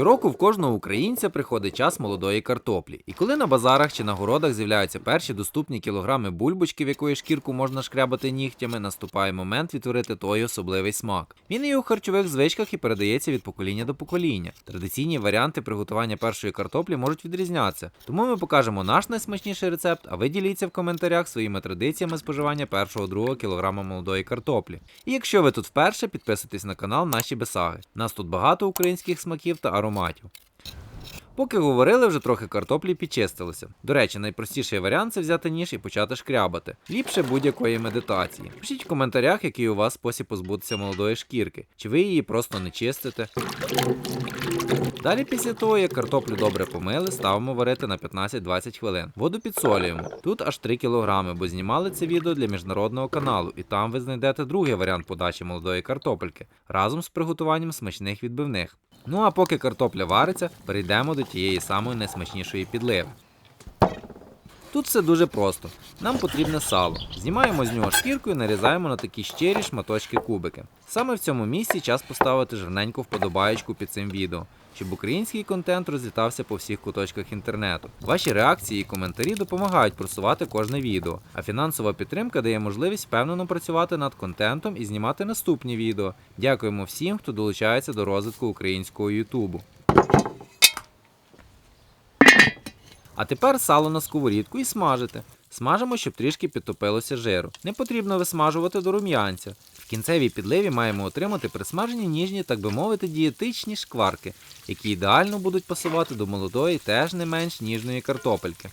Щороку в кожного українця приходить час молодої картоплі. І коли на базарах чи на городах з'являються перші доступні кілограми бульбочки, в якої шкірку можна шкрябати нігтями, наступає момент відтворити той особливий смак. Він і у харчових звичках і передається від покоління до покоління. Традиційні варіанти приготування першої картоплі можуть відрізнятися, тому ми покажемо наш найсмачніший рецепт, а ви діліться в коментарях своїми традиціями споживання першого другого кілограма молодої картоплі. І якщо ви тут вперше, підписуйтесь на канал Наші Бесаги. Нас тут багато українських смаків та ароматів. Поки говорили, вже трохи картоплі підчистилося. До речі, найпростіший варіант це взяти ніж і почати шкрябати. Ліпше будь-якої медитації. Пишіть в коментарях, який у вас спосіб позбутися молодої шкірки, чи ви її просто не чистите. Далі, після того, як картоплю добре помили, ставимо варити на 15-20 хвилин. Воду підсолюємо. Тут аж 3 кг, бо знімали це відео для міжнародного каналу, і там ви знайдете другий варіант подачі молодої картопельки разом з приготуванням смачних відбивних. Ну а поки картопля вариться, перейдемо до тієї самої найсмачнішої підливи. Тут все дуже просто. Нам потрібне сало. Знімаємо з нього шкірку і нарізаємо на такі щирі шматочки кубики. Саме в цьому місці час поставити жирненьку вподобаєчку під цим відео, щоб український контент розлітався по всіх куточках інтернету. Ваші реакції і коментарі допомагають просувати кожне відео, а фінансова підтримка дає можливість впевнено працювати над контентом і знімати наступні відео. Дякуємо всім, хто долучається до розвитку українського Ютубу. А тепер сало на сковорідку і смажите. Смажимо, щоб трішки підтопилося жиру. Не потрібно висмажувати до рум'янця. В кінцевій підливі маємо отримати присмажені ніжні, так би мовити, дієтичні шкварки, які ідеально будуть пасувати до молодої, теж не менш ніжної картопельки.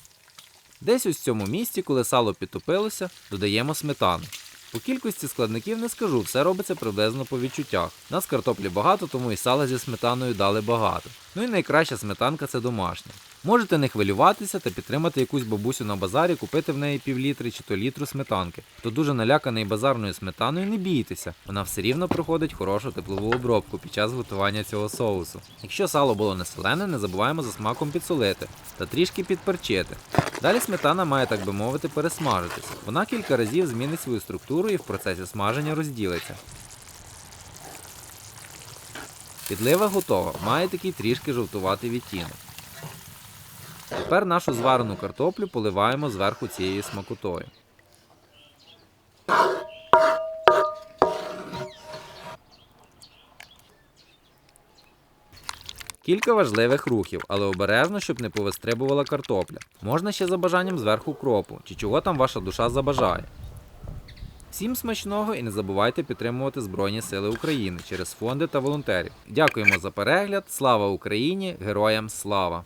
Десь в цьому місці, коли сало підтопилося, додаємо сметану. По кількості складників не скажу, все робиться приблизно по відчуттях. Нас картоплі багато, тому і сала зі сметаною дали багато. Ну і найкраща сметанка це домашня. Можете не хвилюватися та підтримати якусь бабусю на базарі, купити в неї півлітри чи то літру сметанки. Хто дуже наляканий базарною сметаною, не бійтеся, вона все рівно проходить хорошу теплову обробку під час готування цього соусу. Якщо сало було не солене, не забуваємо за смаком підсолити та трішки підперчити. Далі сметана має, так би мовити, пересмажитися. Вона кілька разів змінить свою структуру і в процесі смаження розділиться. Підлива готова, має такий трішки жовтуватий відтінок. Тепер нашу зварену картоплю поливаємо зверху цією смакотою. Кілька важливих рухів, але обережно, щоб не повистрибувала картопля. Можна ще за бажанням зверху кропу, чи чого там ваша душа забажає. Всім смачного і не забувайте підтримувати Збройні Сили України через фонди та волонтерів. Дякуємо за перегляд. Слава Україні! Героям слава!